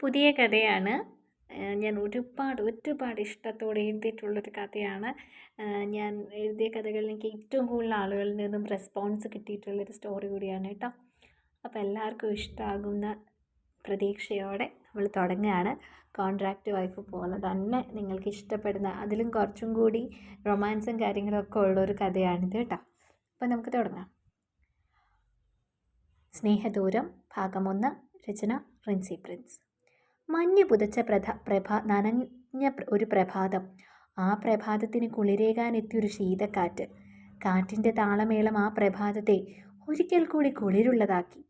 പുതിയ കഥയാണ്. ഞാൻ ഒരുപാട് ഒരുപാട് ഇഷ്ടത്തോടെ എഴുതിയിട്ടുള്ളൊരു കഥയാണ്. ഞാൻ എഴുതിയ കഥകളിൽ എനിക്ക് ഏറ്റവും കൂടുതൽ ആളുകളിൽ നിന്നും റെസ്പോൺസ് കിട്ടിയിട്ടുള്ളൊരു സ്റ്റോറി കൂടിയാണ് കേട്ടോ. അപ്പോൾ എല്ലാവർക്കും ഇഷ്ടമാകുന്ന പ്രതീക്ഷയോടെ നമ്മൾ തുടങ്ങുകയാണ്. കോൺട്രാക്റ്റ് വൈഫ് പോലെ തന്നെ നിങ്ങൾക്ക് ഇഷ്ടപ്പെടുന്ന അതിലും കുറച്ചും കൂടി റൊമാൻസും കാര്യങ്ങളൊക്കെ ഉള്ളൊരു കഥയാണിത് കേട്ടോ. അപ്പോൾ നമുക്ക് തുടങ്ങാം. സ്നേഹദൂരം ഭാഗമൊന്ന് രചന റിൻസി പ്രിൻസ്. മഞ്ഞ് പുതച്ച പ്രധ പ്രഭ നനഞ്ഞ ഒരു പ്രഭാതം. ആ പ്രഭാതത്തിന് കുളിരേകാനെത്തിയൊരു ശീതക്കാറ്റ്. കാറ്റിന്റെ താളമേളം ആ പ്രഭാതത്തെ ഒരിക്കൽ കൂടി കുളിരുള്ളതാക്കി.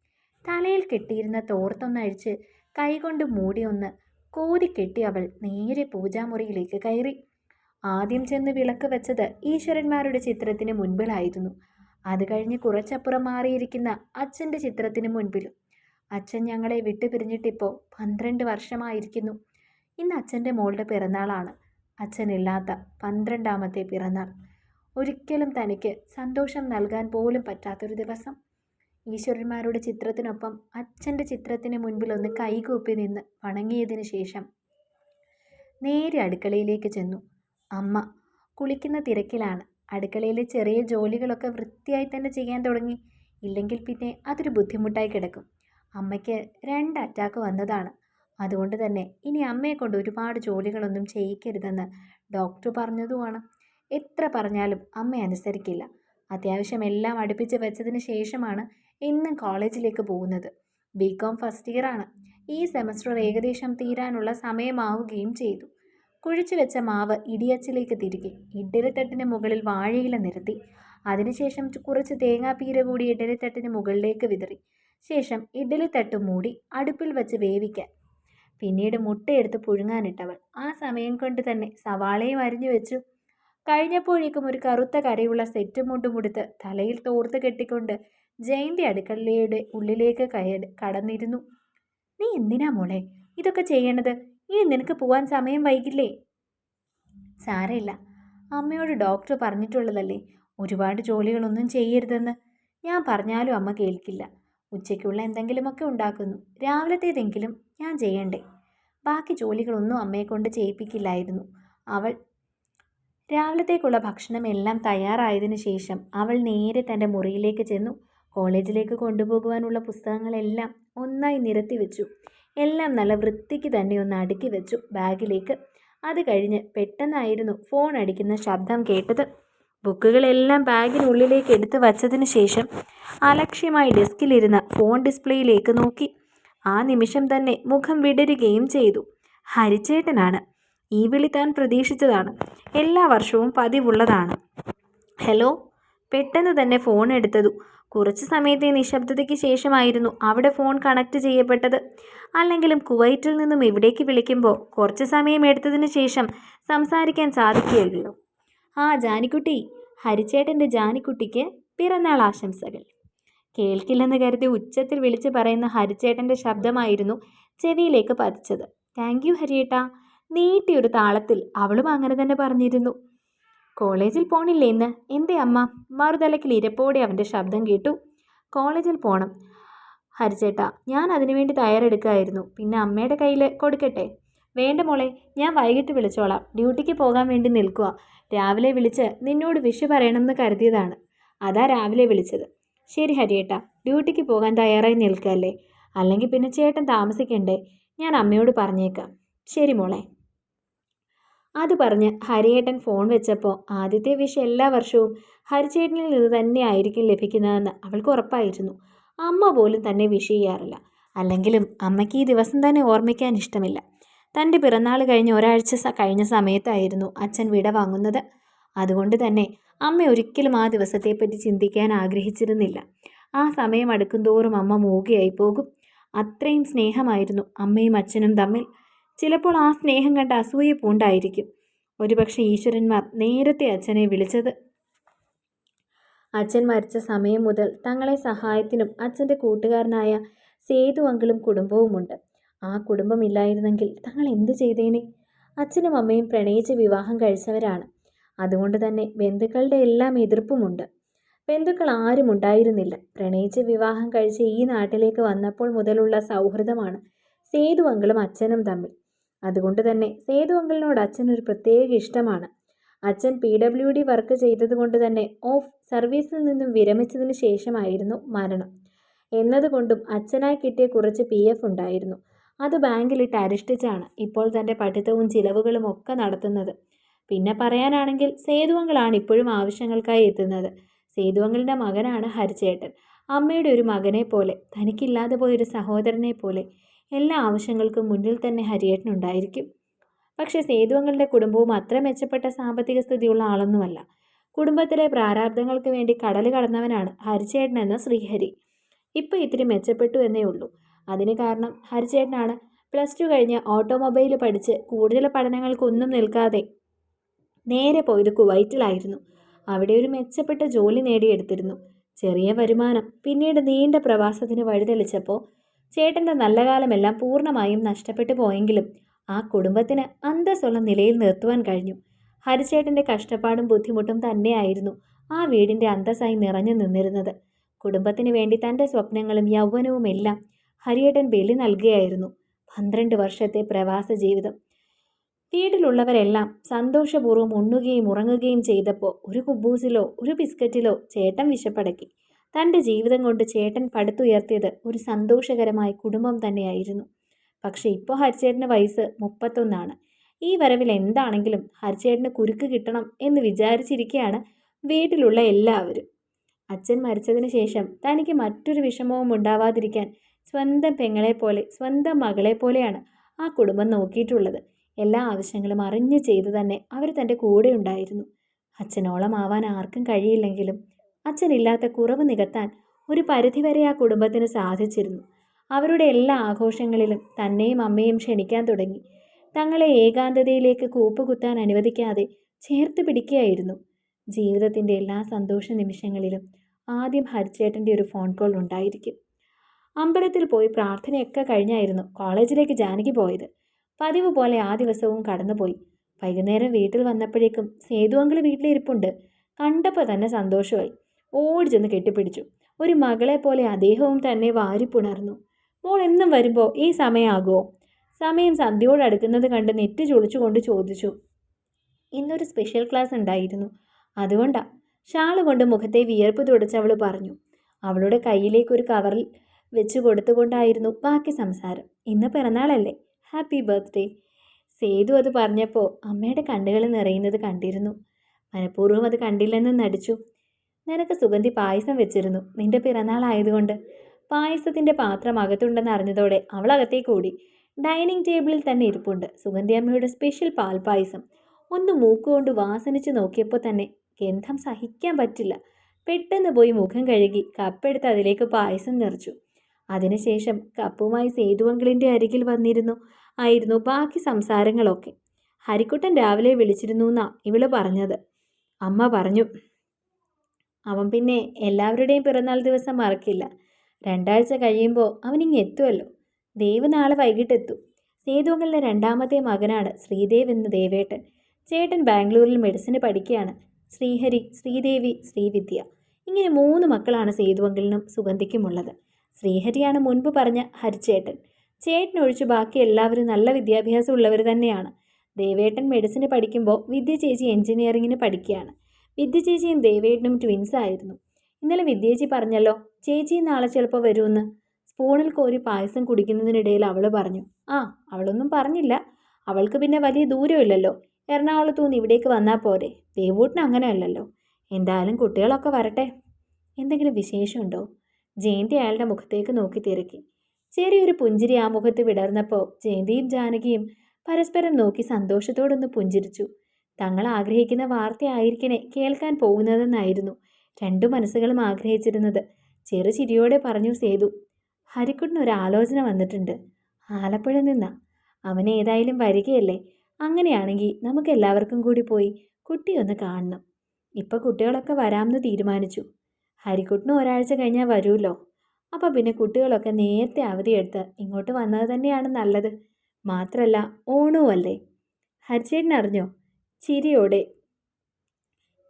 തലയിൽ കെട്ടിയിരുന്ന തോർത്തൊന്നഴിച്ച് കൈകൊണ്ട് മൂടിയൊന്ന് കോതിക്കെട്ടി അവൾ നേരെ പൂജാമുറിയിലേക്ക് കയറി. ആദ്യം ചെന്ന് വിളക്ക് വെച്ചത് ഈശ്വരന്മാരുടെ ചിത്രത്തിന് മുൻപിലായിരുന്നു. അത് കഴിഞ്ഞ് കുറച്ചപ്പുറം മാറിയിരിക്കുന്ന അച്ഛന്റെ ചിത്രത്തിന് മുൻപിലും അച്ഛൻ ഞങ്ങളെ വിട്ടുപിരിഞ്ഞിട്ടിപ്പോൾ പന്ത്രണ്ട് വർഷമായിരിക്കുന്നു. ഇന്ന് അച്ഛന്റെ മോളുടെ പിറന്നാളാണ്. അച്ഛനില്ലാത്ത പന്ത്രണ്ടാമത്തെ പിറന്നാൾ. ഒരിക്കലും തനിക്ക് സന്തോഷം നൽകാൻ പോലും പറ്റാത്തൊരു ദിവസം. ഈശ്വരന്മാരുടെ ചിത്രത്തിനൊപ്പം അച്ഛന്റെ ചിത്രത്തിന് മുൻപിൽ ഒന്ന് കൈകൂപ്പി നിന്ന് വണങ്ങിയതിന് ശേഷം നേരെ അടുക്കളയിലേക്ക് ചെന്നു. അമ്മ കുളിക്കുന്ന തിരക്കിലാണ്. അടുക്കളയിലെ ചെറിയ ജോലികളൊക്കെ വൃത്തിയായി തന്നെ ചെയ്യാൻ തുടങ്ങി. ഇല്ലെങ്കിൽ പിന്നെ അതൊരു ബുദ്ധിമുട്ടായി കിടക്കും. അമ്മയ്ക്ക് രണ്ട് അറ്റാക്ക് വന്നതാണ്. അതുകൊണ്ട് തന്നെ ഇനി അമ്മയെ കൊണ്ട് ഒരുപാട് ജോലികളൊന്നും ചെയ്യിക്കരുതെന്ന് ഡോക്ടർ പറഞ്ഞതുമാണ്. എത്ര പറഞ്ഞാലും അമ്മ അനുസരിക്കില്ല. അത്യാവശ്യം എല്ലാം അടുപ്പിച്ച് വെച്ചതിന് ശേഷമാണ് ഇന്നും കോളേജിലേക്ക് പോകുന്നത്. ബി കോം ഫസ്റ്റ് ആണ്. ഈ സെമസ്റ്റർ ഏകദേശം തീരാനുള്ള സമയമാവുകയും ചെയ്തു. കുഴിച്ചു വെച്ച മാവ് ഇടിയച്ചിലേക്ക് തിരികെ ഇഡ്ഡലിത്തട്ടിന് മുകളിൽ വാഴയില നിരത്തി. അതിനുശേഷം കുറച്ച് തേങ്ങാപ്പീര കൂടി ഇഡ്ഡലിത്തട്ടിന് മുകളിലേക്ക് വിതറി. ശേഷം ഇഡ്ഡലി തട്ട് മൂടി അടുപ്പിൽ വച്ച് വേവിക്കാൻ പിന്നീട് മുട്ടയെടുത്ത് പുഴുങ്ങാനിട്ടവൾ ആ സമയം കൊണ്ട് തന്നെ സവാളയും അരിഞ്ഞു വെച്ചു. കഴിഞ്ഞപ്പോഴേക്കും ഒരു കറുത്ത കരയുള്ള സെറ്റ് മുണ്ടുമുടുത്ത് തലയിൽ തോർത്ത് കെട്ടിക്കൊണ്ട് ജയന്തി അടുക്കളയുടെ ഉള്ളിലേക്ക് കയ കടന്നിരുന്നു. നീ എന്തിനാ മോളെ ഇതൊക്കെ ചെയ്യണത്? ഇനി നിനക്ക് പോവാൻ സമയം വൈകില്ലേ? സാരമില്ല. അമ്മയോട് ഡോക്ടർ പറഞ്ഞിട്ടുള്ളതല്ലേ. ഒരുപാട് ജോലികളൊന്നും ചെയ്യരുതെന്ന്. ഞാൻ പറഞ്ഞാലും അമ്മ കേൾക്കില്ല. ഉച്ചയ്ക്കുള്ള എന്തെങ്കിലുമൊക്കെ ഉണ്ടാക്കുന്നു. രാവിലത്തേതെങ്കിലും ഞാൻ ചെയ്യണ്ടേ. ബാക്കി ജോലികളൊന്നും അമ്മയെ കൊണ്ട് ചെയ്യിപ്പിക്കില്ലായിരുന്നു. അവൾ രാവിലത്തേക്കുള്ള ഭക്ഷണം എല്ലാം തയ്യാറായതിനു ശേഷം അവൾ നേരെ തന്റെ മുറിയിലേക്ക് ചെന്നു. കോളേജിലേക്ക് കൊണ്ടുപോകുവാനുള്ള പുസ്തകങ്ങളെല്ലാം ഒന്നായി നിരത്തി വെച്ചു. എല്ലാം നല്ല വൃത്തിക്ക് തന്നെ ഒന്ന് അടുക്കി വെച്ചു ബാഗിലേക്ക്. അത് കഴിഞ്ഞ് പെട്ടെന്നായിരുന്നു ഫോൺ അടിക്കുന്ന ശബ്ദം കേട്ടത്. ബുക്കുകളെല്ലാം ബാഗിനുള്ളിലേക്ക് എടുത്തു വച്ചതിന് ശേഷം അലക്ഷ്യമായി ഡെസ്കിലിരുന്ന ഫോൺ ഡിസ്പ്ലേയിലേക്ക് നോക്കി. ആ നിമിഷം തന്നെ മുഖം വിടരുകയും ചെയ്തു. ഹരിച്ചേട്ടനാണ് ഈ വിളി താൻ പ്രതീക്ഷിച്ചതാണ്. എല്ലാ വർഷവും പതിവുള്ളതാണ്. ഹലോ? പെട്ടെന്ന് തന്നെ ഫോൺ എടുത്തതു. കുറച്ച് സമയത്തെ നിശബ്ദതയ്ക്ക് ശേഷമായിരുന്നു അവിടെ ഫോൺ കണക്ട് ചെയ്യപ്പെട്ടത്. അല്ലെങ്കിലും കുവൈറ്റിൽ നിന്നും ഇവിടേക്ക് വിളിക്കുമ്പോൾ കുറച്ച് സമയം എടുത്തതിന് ശേഷം സംസാരിക്കാൻ സാധിക്കുകയുള്ളൂ ആ ജാനിക്കുട്ടി ഹരിച്ചേട്ടന്റെ ജാനിക്കുട്ടിക്ക് പിറന്നാൾ ആശംസകൾ. കേൾക്കില്ലെന്ന് കരുതി ഉച്ചത്തിൽ വിളിച്ച് പറയുന്ന ഹരിച്ചേട്ടന്റെ ശബ്ദമായിരുന്നു ചെവിയിലേക്ക് പതിച്ചത്. Thank you ഹരിയേട്ട. നീട്ടിയൊരു താളത്തിൽ അവളും അങ്ങനെ തന്നെ പറഞ്ഞിരുന്നു. കോളേജിൽ പോണില്ലേ ഇന്ന്? എന്റെ അമ്മ? മറുതലക്കിൽ ഇരപ്പോടെ അവന്റെ ശബ്ദം കേട്ടു. കോളേജിൽ പോണം. ഹരിച്ചേട്ടാ ഞാൻ അതിനുവേണ്ടി തയ്യാറെടുക്കായിരുന്നു. പിന്നെ അമ്മയുടെ കയ്യിൽ കൊടുക്കട്ടെ? വേണ്ട മോളെ ഞാൻ വൈകിട്ട് വിളിച്ചോളാം. ഡ്യൂട്ടിക്ക് പോകാൻ വേണ്ടി നിൽക്കുക. രാവിലെ വിളിച്ച് നിന്നോട് വിഷു പറയണമെന്ന് കരുതിയതാണ്. അതാ രാവിലെ വിളിച്ചത്. ശരി ഹരിയേട്ടാ ഡ്യൂട്ടിക്ക് പോകാൻ തയ്യാറായി നിൽക്കല്ലേ? അല്ലെങ്കിൽ പിന്നെ ചേട്ടൻ താമസിക്കണ്ടേ? ഞാൻ അമ്മയോട് പറഞ്ഞേക്കാം. ശരി മോളെ. അത് പറഞ്ഞ് ഹരിയേട്ടൻ ഫോൺ വെച്ചപ്പോൾ ആദ്യത്തെ വിഷ് എല്ലാ വർഷവും ഹരിചേട്ടനിൽ നിന്ന് തന്നെ ആയിരിക്കും ലഭിക്കുന്നതെന്ന് അവൾക്ക് ഉറപ്പായിരുന്നു. അമ്മ പോലും തന്നെ വിഷ് ചെയ്യാറില്ല. അല്ലെങ്കിലും അമ്മയ്ക്ക് ഈ ദിവസം തന്നെ ഓർമ്മിക്കാൻ ഇഷ്ടമില്ല. തന്റെ പിറന്നാൾ കഴിഞ്ഞ് ഒരാഴ്ച കഴിഞ്ഞ സമയത്തായിരുന്നു അച്ഛൻ വിട വാങ്ങുന്നത്. അതുകൊണ്ട് തന്നെ അമ്മ ഒരിക്കലും ആ ദിവസത്തെപ്പറ്റി ചിന്തിക്കാൻ ആഗ്രഹിച്ചിരുന്നില്ല. ആ സമയം അടുക്കുന്തോറും അമ്മ മൂകയായി പോകും. അത്രയും സ്നേഹമായിരുന്നു അമ്മയും അച്ഛനും തമ്മിൽ. ചിലപ്പോൾ ആ സ്നേഹം കണ്ട അസൂയ പൂണ്ടായിരിക്കും. ഒരുപക്ഷെ ഈശ്വരന്മാർ നേരത്തെ അച്ഛനെ വിളിച്ചത്. അച്ഛൻ മരിച്ച സമയം മുതൽ തങ്ങളെ സഹായത്തിനും അച്ഛന്റെ കൂട്ടുകാരനായ സേതു അങ്കിളും കുടുംബവുമുണ്ട്. ആ കുടുംബമില്ലായിരുന്നെങ്കിൽ തങ്ങൾ എന്തു ചെയ്തേനെ? അച്ഛനും അമ്മയും പ്രണയിച്ച് വിവാഹം കഴിച്ചവരാണ്. അതുകൊണ്ട് തന്നെ ബന്ധുക്കളുടെ എല്ലാം എതിർപ്പുമുണ്ട്. ബന്ധുക്കൾ ആരും ഉണ്ടായിരുന്നില്ല. പ്രണയിച്ച് വിവാഹം കഴിച്ച് ഈ നാട്ടിലേക്ക് വന്നപ്പോൾ മുതലുള്ള സൗഹൃദമാണ് സേതു അങ്കിളും അച്ഛനും തമ്മിൽ. അതുകൊണ്ട് തന്നെ സേതു അങ്കിളിനോട് അച്ഛനൊരു പ്രത്യേക ഇഷ്ടമാണ്. അച്ഛൻ പി ഡബ്ല്യു ഡി വർക്ക് ചെയ്തതുകൊണ്ട് തന്നെ ഓഫ് സർവീസിൽ നിന്നും വിരമിച്ചതിന് ശേഷമായിരുന്നു മരണം. എന്നതുകൊണ്ടും അച്ഛനായി കിട്ടിയ കുറച്ച് പി എഫ് ഉണ്ടായിരുന്നു. അത് ബാങ്കിലിട്ട് അരിഷ്ടിച്ചാണ് ഇപ്പോൾ തന്റെ പഠിത്തവും ചിലവുകളും ഒക്കെ നടത്തുന്നത്. പിന്നെ പറയാനാണെങ്കിൽ സേതുവങ്ങളാണ് ഇപ്പോഴും ആവശ്യങ്ങൾക്കായി എത്തുന്നത്. സേതുവങ്ങളുടെ മകനാണ് ഹരിചേട്ടൻ അമ്മയുടെ ഒരു മകനെ പോലെ തനിക്കില്ലാതെ പോയൊരു സഹോദരനെ പോലെ എല്ലാ ആവശ്യങ്ങൾക്കും മുന്നിൽ തന്നെ ഹരിയേട്ടനുണ്ടായിരിക്കും പക്ഷേ സേതുവങ്ങളുടെ കുടുംബവും അത്ര മെച്ചപ്പെട്ട സാമ്പത്തിക സ്ഥിതിയുള്ള ആളൊന്നുമല്ല. കുടുംബത്തിലെ പ്രാരാബ്ദങ്ങൾക്ക് വേണ്ടി കടൽ കടന്നവനാണ് ഹരിചേട്ടൻ എന്ന ശ്രീഹരി. ഇപ്പോൾ ഇത്തിരി മെച്ചപ്പെട്ടു എന്നേ ഉള്ളൂ. അതിന് കാരണം ഹരിചേട്ടനാണ്. പ്ലസ് ടു കഴിഞ്ഞ് ഓട്ടോമൊബൈൽ പഠിച്ച് കൂടുതൽ പഠനങ്ങൾക്കൊന്നും നിൽക്കാതെ നേരെ പോയത് കുവൈറ്റിലായിരുന്നു. അവിടെ ഒരു മെച്ചപ്പെട്ട ജോലി നേടിയെടുത്തിരുന്നു. ചെറിയ വരുമാനം പിന്നീട് നീണ്ട പ്രവാസത്തിന് വഴിതെളിച്ചപ്പോൾ ചേട്ടന്റെ നല്ല കാലമെല്ലാം പൂർണമായും നഷ്ടപ്പെട്ടു പോയെങ്കിലും ആ കുടുംബത്തിന് അന്തസ്സുള്ള നിലയിൽ നിർത്തുവാൻ കഴിഞ്ഞു. ഹരിച്ചേട്ടന്റെ കഷ്ടപ്പാടും ബുദ്ധിമുട്ടും തന്നെയായിരുന്നു ആ വീടിന്റെ അന്തസ്സായി നിറഞ്ഞു നിന്നിരുന്നത്. കുടുംബത്തിന് വേണ്ടി തന്റെ സ്വപ്നങ്ങളും യൗവനവും എല്ലാം ഹരിയേട്ടൻ ബലി നൽകുകയായിരുന്നു. പന്ത്രണ്ട് വർഷത്തെ പ്രവാസ ജീവിതം. വീട്ടിലുള്ളവരെല്ലാം സന്തോഷപൂർവം ഉണ്ണുകയും ഉറങ്ങുകയും ചെയ്തപ്പോൾ ഒരു കുബൂസിലോ ഒരു ബിസ്ക്കറ്റിലോ ചേട്ടൻ വിശപ്പടക്കി. തന്റെ ജീവിതം കൊണ്ട് ചേട്ടൻ പടുത്തുയർത്തിയത് ഒരു സന്തോഷകരമായ കുടുംബം തന്നെയായിരുന്നു. പക്ഷേ ഇപ്പോൾ ഹരിച്ചേട്ടന്റെ വയസ്സ് മുപ്പത്തൊന്നാണ്. ഈ വരവിൽ എന്താണെങ്കിലും ഹരിച്ചേട്ടന് കുരുക്ക് കിട്ടണം എന്ന് വിചാരിച്ചിരിക്കുകയാണ് വീട്ടിലുള്ള എല്ലാവരും. അച്ഛൻ മരിച്ചതിന് ശേഷം തനിക്ക് മറ്റൊരു വിഷമവും ഉണ്ടാവാതിരിക്കാൻ സ്വന്തം പെങ്ങളെപ്പോലെ സ്വന്തം മകളെപ്പോലെയാണ് ആ കുടുംബം നോക്കിയിട്ടുള്ളത്. എല്ലാ ആവശ്യങ്ങളും അറിഞ്ഞു ചെയ്തു തന്നെ അവർ തന്റെ കൂടെ ഉണ്ടായിരുന്നു. അച്ഛനോളം ആവാൻ ആർക്കും കഴിയില്ലെങ്കിലും അച്ഛനില്ലാത്ത കുറവ് നികത്താൻ ഒരു പരിധിവരെ ആ കുടുംബത്തിന് സാധിച്ചിരുന്നു. അവരുടെ എല്ലാ ആഘോഷങ്ങളിലും തന്നെയും അമ്മയും ക്ഷണിക്കാൻ തുടങ്ങി. തങ്ങളെ ഏകാന്തതയിലേക്ക് കൂപ്പുകുത്താൻ അനുവദിക്കാതെ ചേർത്ത് പിടിക്കുകയായിരുന്നു. ജീവിതത്തിന്റെ എല്ലാ സന്തോഷ നിമിഷങ്ങളിലും ആദ്യം ഹരിച്ചേട്ടന്റെ ഒരു ഫോൺ കോൾ ഉണ്ടായിരിക്കും. അമ്പലത്തിൽ പോയി പ്രാർത്ഥനയൊക്കെ കഴിഞ്ഞായിരുന്നു കോളേജിലേക്ക് ജാനകി പോയത്. പതിവ് പോലെ ആ ദിവസവും കടന്നുപോയി. വൈകുന്നേരം വീട്ടിൽ വന്നപ്പോഴേക്കും സേതു അങ്കിൾ വീട്ടിലിരിപ്പുണ്ട്. കണ്ടപ്പോൾ തന്നെ സന്തോഷമായി. ഓടി ചെന്ന് കെട്ടിപ്പിടിച്ചു. ഒരു മകളെ പോലെ അദ്ദേഹവും തന്നെ വാരിപ്പുണർന്നു. മോൾ എന്നും വരുമ്പോൾ ഈ സമയമാകുമോ സമയം സന്ധ്യയോട് അടുക്കുന്നത് കണ്ട് നെറ്റ് ചൊളിച്ചുകൊണ്ട് ചോദിച്ചു. ഇന്നൊരു സ്പെഷ്യൽ ക്ലാസ് ഉണ്ടായിരുന്നു. അതുകൊണ്ടാ. ഷാൾ കൊണ്ട് മുഖത്തെ വിയർപ്പ് തുടച്ച് അവൾ പറഞ്ഞു. അവളുടെ കയ്യിലേക്കൊരു കവറിൽ വെച്ച് കൊടുത്തുകൊണ്ടായിരുന്നു ബാക്കി സംസാരം. ഇന്ന് പിറന്നാളല്ലേ? ഹാപ്പി ബർത്ത്ഡേ സേതു അത് പറഞ്ഞപ്പോൾ അമ്മയുടെ കണ്ണുകൾ നിറയുന്നത് കണ്ടിരുന്നു. മനഃപൂർവം അത് കണ്ടില്ലെന്ന് നടിച്ചു. നിനക്ക് സുഗന്ധി പായസം വെച്ചിരുന്നു. നിന്റെ പിറന്നാളായതുകൊണ്ട് പായസത്തിന്റെ പാത്രം അകത്തുണ്ടെന്ന് അറിഞ്ഞതോടെ അവൾ അകത്തേക്ക് ഡൈനിങ് ടേബിളിൽ തന്നെ ഇരിപ്പുണ്ട്. സുഗന്ധി അമ്മയുടെ സ്പെഷ്യൽ പാൽപ്പായസം ഒന്ന് മൂക്കുകൊണ്ട് വാസനിച്ച് നോക്കിയപ്പോൾ തന്നെ ഗന്ധം സഹിക്കാൻ പറ്റില്ല. പെട്ടെന്ന് പോയി മുഖം കഴുകി കപ്പെടുത്ത് അതിലേക്ക് പായസം നിറച്ചു. അതിനുശേഷം കപ്പുമായി സേതുവങ്കിളിന്റെ അരികിൽ വന്നിരുന്നു. ആയിരുന്നു ബാക്കി സംസാരങ്ങളൊക്കെ. ഹരിക്കുട്ടൻ രാവിലെ വിളിച്ചിരുന്നു എന്നാ ഇവൾ പറഞ്ഞത്. അമ്മ പറഞ്ഞു അവൻ പിന്നെ എല്ലാവരുടെയും പിറന്നാൾ ദിവസം മറക്കില്ല. രണ്ടാഴ്ച കഴിയുമ്പോൾ അവനിങ്ങ് എത്തുമല്ലോ ദേവ് നാളെ വൈകിട്ടെത്തും. സേതുവങ്ങളുടെ രണ്ടാമത്തെ മകനാണ് ശ്രീദേവ് എന്ന ദേവേട്ടൻ. ചേട്ടൻ ബാംഗ്ലൂരിൽ മെഡിസിന് പഠിക്കുകയാണ്. ശ്രീഹരി ശ്രീദേവി ശ്രീവിദ്യ. ഇങ്ങനെ മൂന്ന് മക്കളാണ് സേതുവങ്കലിനും സുഗന്ധിക്കുമുള്ളത്. ശ്രീഹരിയാണ് മുൻപ് പറഞ്ഞ ഹരിച്ചേട്ടൻ. ചേട്ടനൊഴിച്ച് ബാക്കി എല്ലാവരും നല്ല വിദ്യാഭ്യാസം ഉള്ളവർ തന്നെയാണ്. ദേവേട്ടൻ മെഡിസിന് പഠിക്കുമ്പോൾ വിദ്യ ചേച്ചി എഞ്ചിനീയറിങ്ങിന് പഠിക്കുകയാണ്. വിദ്യ ചേച്ചിയും ദേവേട്ടനും ട്വിൻസ് ആയിരുന്നു. ഇന്നലെ വിദ്യേച്ചി പറഞ്ഞല്ലോ ചേച്ചി നാളെ ചിലപ്പോൾ വരുമെന്ന്. സ്പൂണിൽ കോരി പായസം കുടിക്കുന്നതിനിടയിൽ അവൾ പറഞ്ഞു ആ അവളൊന്നും പറഞ്ഞില്ല. അവൾക്ക് പിന്നെ വലിയ ദൂരമില്ലല്ലോ എറണാകുളത്തു നിന്ന് ഇവിടേക്ക് വന്നാൽ പോരെ. ദേവൂട്ടിന് അങ്ങനെയല്ലല്ലോ. എന്തായാലും കുട്ടികളൊക്കെ വരട്ടെ. എന്തെങ്കിലും വിശേഷമുണ്ടോ? ജയന്തി അയാളുടെ മുഖത്തേക്ക് നോക്കി തിരക്കി. ചെറിയൊരു പുഞ്ചിരി ആ മുഖത്ത് വിടർന്നപ്പോൾ ജയന്തിയും ജാനകിയും പരസ്പരം നോക്കി സന്തോഷത്തോടൊന്ന് പുഞ്ചിരിച്ചു. തങ്ങൾ ആഗ്രഹിക്കുന്ന വാർത്തയായിരിക്കണേ കേൾക്കാൻ പോകുന്നതെന്നായിരുന്നു രണ്ടു മനസ്സുകളും ആഗ്രഹിച്ചിരുന്നത്. ചെറു ചിരിയോടെ പറഞ്ഞു സേതു ഹരിക്കുട്ടിന് ഒരു ആലോചന വന്നിട്ടുണ്ട്. ആലപ്പുഴ നിന്ന. അവനെ ഏതായാലും വരികയല്ലേ? അങ്ങനെയാണെങ്കിൽ നമുക്ക് എല്ലാവർക്കും കൂടി പോയി കുട്ടിയൊന്ന് കാണണം. ഇപ്പം കുട്ടികളൊക്കെ വരാമെന്ന് തീരുമാനിച്ചു. ഹരിക്കുട്ടിന് ഒരാഴ്ച കഴിഞ്ഞാൽ വരുമല്ലോ. അപ്പോൾ പിന്നെ കുട്ടികളൊക്കെ നേരത്തെ അവധിയെടുത്ത് ഇങ്ങോട്ട് വന്നത് തന്നെയാണ് നല്ലത്. മാത്രമല്ല ഓണവും അല്ലേ ഹരിച്ചേട്ടൻ അറിഞ്ഞോ? ചിരിയോടെ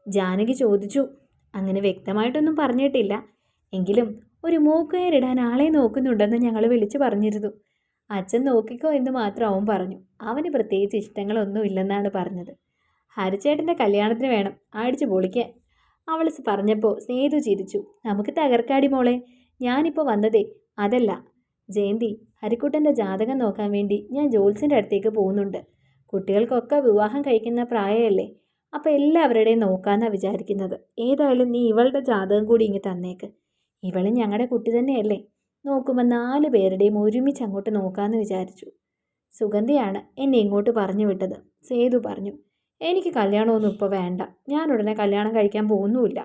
ജാനകി ചോദിച്ചു. അങ്ങനെ വ്യക്തമായിട്ടൊന്നും പറഞ്ഞിട്ടില്ല. എങ്കിലും ഒരു മൂക്കയറിടാൻ ആളെ നോക്കുന്നുണ്ടെന്ന് ഞങ്ങൾ വിളിച്ചു പറഞ്ഞിരുന്നു. അച്ഛൻ നോക്കിക്കോ എന്ന് മാത്രം അവൻ പറഞ്ഞു. അവന് പ്രത്യേകിച്ച് ഇഷ്ടങ്ങളൊന്നും ഇല്ലെന്നാണ് പറഞ്ഞത്. ഹരിച്ചേട്ടന്റെ കല്യാണത്തിന് വേണം. അടിച്ചു പൊളിക്കാൻ. അവൾ പറഞ്ഞപ്പോൾ സേതു ചിരിച്ചു. നമുക്ക് തകർക്കാടി മോളെ. ഞാനിപ്പോൾ വന്നതേ. അതല്ല. ജയന്തി ഹരിക്കുട്ടന്റെ ജാതകം നോക്കാൻ വേണ്ടി ഞാൻ ജോത്സ്യന്റെ അടുത്തേക്ക് പോകുന്നുണ്ട്. കുട്ടികൾക്കൊക്കെ വിവാഹം കഴിക്കുന്ന പ്രായമല്ലേ അപ്പോൾ എല്ലാവരുടെയും നോക്കാമെന്നാണ് വിചാരിക്കുന്നത്. ഏതായാലും നീ ഇവളുടെ ജാതകം കൂടി ഇങ്ങ് തന്നേക്ക്. ഇവളും ഞങ്ങളുടെ കുട്ടി തന്നെയല്ലേ. നോക്കുമ്പോൾ നാല് പേരുടെയും ഒരുമിച്ച് അങ്ങോട്ട് നോക്കാമെന്ന് വിചാരിച്ചു. സുഗന്ധിയാണ് എന്നെ ഇങ്ങോട്ട് പറഞ്ഞു വിട്ടത്. സേതു പറഞ്ഞു. എനിക്ക് കല്യാണമൊന്നും ഇപ്പോൾ വേണ്ട. ഞാൻ ഉടനെ കല്യാണം കഴിക്കാൻ പോകുന്നുമില്ല.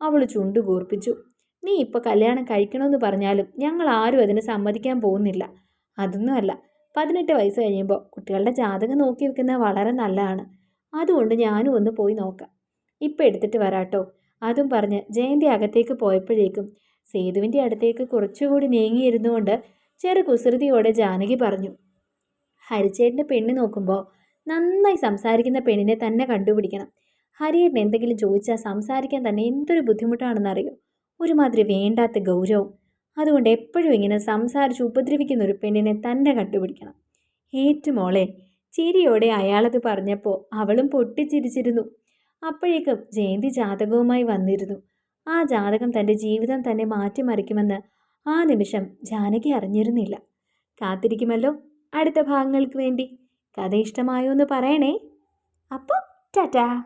അവൾ ചുണ്ടു കൂർപ്പിച്ചു. നീ ഇപ്പോൾ കല്യാണം കഴിക്കണമെന്ന് പറഞ്ഞാലും ഞങ്ങൾ ആരും അതിന് സമ്മതിക്കാൻ പോകുന്നില്ല. അതൊന്നുമല്ല പതിനെട്ട് വയസ്സ് കഴിയുമ്പോൾ കുട്ടികളുടെ ജാതകം നോക്കി വെക്കുന്നത് വളരെ നല്ലതാണ്. അതുകൊണ്ട് ഞാനും ഒന്ന് പോയി നോക്കാം. ഇപ്പം എടുത്തിട്ട് വരാട്ടോ. അതും പറഞ്ഞ് ജയന്തി അകത്തേക്ക് പോയപ്പോഴേക്കും സേതുവിന്റെ അടുത്തേക്ക് കുറച്ചുകൂടി നീങ്ങിയിരുന്നുകൊണ്ട് ചെറു കുസൃതിയോടെ ജാനകി പറഞ്ഞു ഹരിച്ചേട്ടന്റെ പെണ്ണ് നോക്കുമ്പോൾ നന്നായി സംസാരിക്കുന്ന പെണ്ണിനെ തന്നെ കണ്ടുപിടിക്കണം. ഹരിയേട്ടൻ എന്തെങ്കിലും ചോദിച്ചാൽ സംസാരിക്കാൻ തന്നെ എന്തൊരു ബുദ്ധിമുട്ടാണെന്നറിയോ ഒരുമാതിരി വേണ്ടാത്ത ഗൗരവം. അതുകൊണ്ട് എപ്പോഴും ഇങ്ങനെ സംസാരിച്ച് ഉപദ്രവിക്കുന്ന ഒരു പെണ്ണിനെ തന്നെ കണ്ടുപിടിക്കണം. ഏറ്റുമോളെ ചിരിയോടെ അയാളത് പറഞ്ഞപ്പോൾ അവളും പൊട്ടിച്ചിരിച്ചിരുന്നു. അപ്പോഴേക്കും ജയന്തി ജാതകവുമായി വന്നിരുന്നു. ആ ജാതകം തന്റെ ജീവിതം തന്നെ മാറ്റിമറിക്കുമെന്ന് ആ നിമിഷം ജാനകി അറിഞ്ഞിരുന്നില്ല. കാത്തിരിക്കുമല്ലോ അടുത്ത ഭാഗങ്ങൾക്ക് വേണ്ടി. കഥ ഇഷ്ടമായോ എന്ന് പറയണേ. അപ്പോൾ ടാറ്റാ.